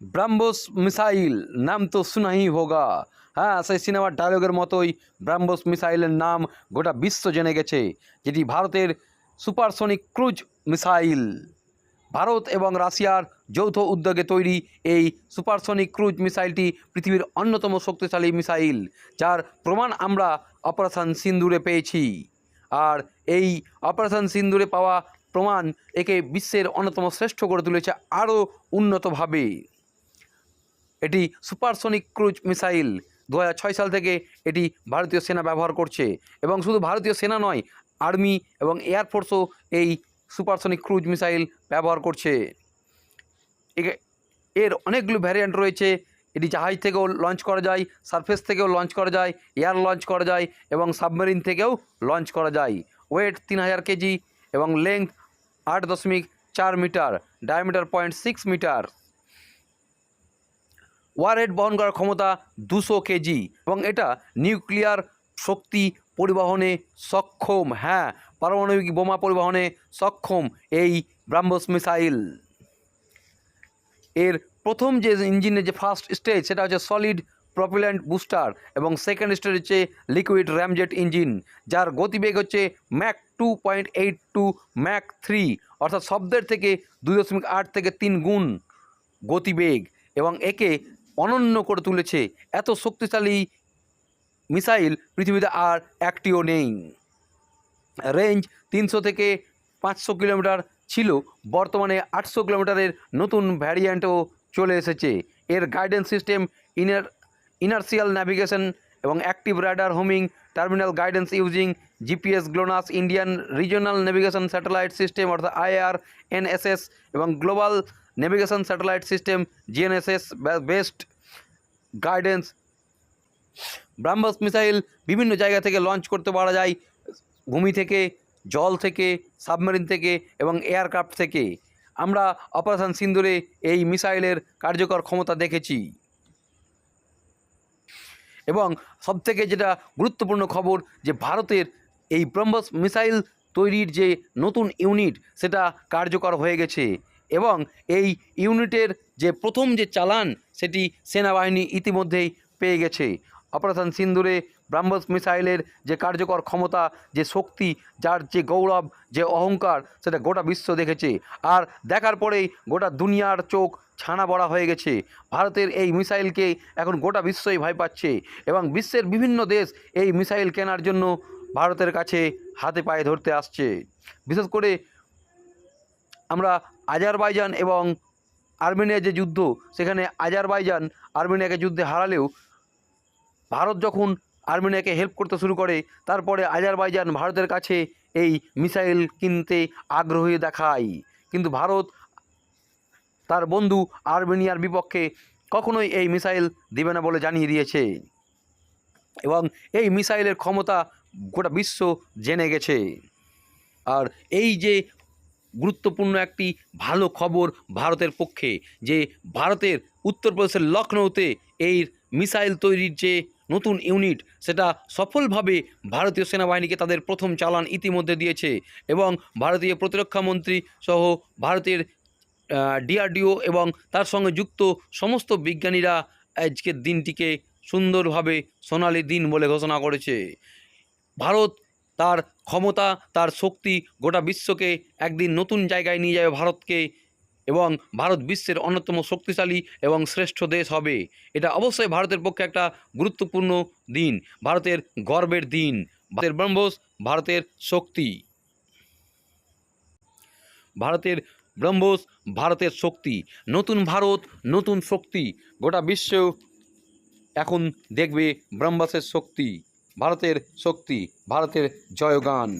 BrahMos missile, নাম তো শোনা হি হোগা। হ্যাঁ সেই সিনেমার ডায়লগের মতোই ব্রাহ্মস মিসাইলের নাম গোটা বিশ্ব জেনে গেছে, যেটি ভারতের সুপারসনিক ক্রুজ মিসাইল। ভারত এবং রাশিয়ার যৌথ উদ্যোগে তৈরি এই সুপারসনিক ক্রুজ মিসাইলটি পৃথিবীর অন্যতম শক্তিশালী মিসাইল, যার প্রমাণ আমরা অপারেশন সিন্দুরে পেয়েছি। আর এই অপারেশন সিন্দুরে পাওয়া প্রমাণ একে বিশ্বের অন্যতম শ্রেষ্ঠ করে তুলেছে আরও উন্নতভাবে। এটি সুপারসনিক ক্রুজ মিসাইল দু সাল থেকে এটি ভারতীয় সেনা ব্যবহার করছে এবং শুধু ভারতীয় সেনা নয় আর্মি এবং এয়ারফোর্সও এই সুপারসনিক ক্রুজ মিসাইল ব্যবহার করছে। এর অনেকগুলো ভ্যারিয়েন্ট রয়েছে। এটি জাহাজ থেকেও লঞ্চ করা যায় সারফেস থেকেও লঞ্চ করা যায় এয়ার লঞ্চ করা যায় এবং সাবমেরিন থেকেও লঞ্চ করা যায়। ওয়েট তিন হাজার কেজি এবং লেংথ আট দশমিক চার meter diameter point six meter warhead বহন করার ক্ষমতা দুশো কেজি এবং এটা নিউক্লিয়ার শক্তি পরিবহনে সক্ষম হ্যাঁ পারমাণবিক বোমা পরিবহনে সক্ষম এই ব্রাহ্মস মিসাইল। এর প্রথম যে ইঞ্জিনের যে ফার্স্ট স্টেজ সেটা হচ্ছে সলিড প্রপিল্যান্ট বুস্টার এবং সেকেন্ড স্টেজ হচ্ছে লিকুইড র্যামজেট ইঞ্জিন যার গতিবেগ হচ্ছে Mach two point eight to Mach three অর্থাৎ শব্দের থেকে দুই দশমিক আট থেকে তিন গুণ গতিবেগ এবং একে অনন্য করে তুলেছে। এত শক্তিশালী মিসাইল পৃথিবীতে আর একটিও নেই। রেঞ্জ তিনশো থেকে পাঁচশো কিলোমিটার ছিল। বর্তমানে আটশো কিলোমিটারের নতুন ভ্যারিয়েন্টও চলে এসেছে। এর guidance system inner inertial navigation এবং active radar homing terminal guidance using GPS GLONASS Indian regional navigation satellite system অর্থাৎ আইআর এনএসএস এবং global navigation satellite system GNSS based guidance BrahMos missile বিভিন্ন জায়গা থেকে লঞ্চ করতে পারা যায়, ভূমি থেকে, জল থেকে সাবমেরিন থেকে এবং এয়ারক্রাফট থেকে। আমরা অপারেশন সিন্দুরে এই মিসাইলের কার্যকর ক্ষমতা দেখেছি। এবং সবথেকে যেটা গুরুত্বপূর্ণ খবর, যে ভারতের এই ব্রহ্মস মিসাইল তৈরির যে নতুন ইউনিট সেটা কার্যকর হয়ে গেছে। এবং এই ইউনিটের যে প্রথম যে চালান, সেটি সেনাবাহিনী ইতিমধ্যেই পেয়ে গেছে। অপারেশন সিন্দুরে ব্রাহ্মস মিসাইলের যে কার্যকর ক্ষমতা, যে শক্তি, যার যে গৌরব, যে অহংকার, সেটা গোটা বিশ্ব দেখেছে। আর দেখার পরেই গোটা দুনিয়ার চোখ ছানা বড়া হয়ে গেছে। ভারতের এই মিসাইলকে এখন গোটা বিশ্বই ভয় পাচ্ছে এবং বিশ্বের বিভিন্ন দেশ এই মিসাইল কেনার জন্য ভারতের কাছে হাতে পায়ে ধরতে আসছে। বিশেষ করে আমরা আজারবাইজান এবং আর্মেনিয়ার যে যুদ্ধ, সেখানে আজারবাইজান আর্মেনিয়াকে যুদ্ধে হারালেও ভারত যখন আর্মেনিয়াকে হেল্প করতে শুরু করে, তারপরে আজারবাইজান ভারতের কাছে এই মিসাইল কিনতে আগ্রহী দেখায়। কিন্তু ভারত তার বন্ধু আর্মেনিয়ার বিপক্ষে কখনোই এই মিসাইল দিবে না বলে জানিয়ে দিয়েছে। এবং এই মিসাইলের ক্ষমতা গোটা বিশ্ব জেনে গেছে। আর এই যে গুরুত্বপূর্ণ একটি ভালো খবর ভারতের পক্ষে, যে ভারতের উত্তরপ্রদেশের লখনৌতে এই মিসাইল তৈরির যে নতুন ইউনিট, সেটা সফলভাবে ভারতীয় সেনাবাহিনীকে তাদের প্রথম চালান ইতিমধ্যে দিয়েছে এবং ভারতীয় প্রতিরক্ষা মন্ত্রী সহ ভারতের ডিআরডিও এবং তার সঙ্গে যুক্ত সমস্ত বিজ্ঞানীরা আজকের দিনটিকে সুন্দরভাবে সোনালি দিন বলে ঘোষণা করেছে। ভারত তার ক্ষমতা, তার শক্তি গোটা বিশ্বকে একদিন নতুন জায়গায় নিয়ে যাবে ভারতকে এবং ভারত বিশ্বের অন্যতম শক্তিশালী এবং শ্রেষ্ঠ দেশ হবে। এটা অবশ্যই ভারতের পক্ষে একটা গুরুত্বপূর্ণ দিন, ভারতের গর্বের দিন, ভারতের ব্রহ্মস, ভারতের শক্তি। ভারতের ব্রহ্মস, ভারতের শক্তি, নতুন ভারত, নতুন শক্তি, গোটা বিশ্ব এখন দেখবে ব্রহ্মসের শক্তি। ভারতের শক্তি ভারতের জয়গান।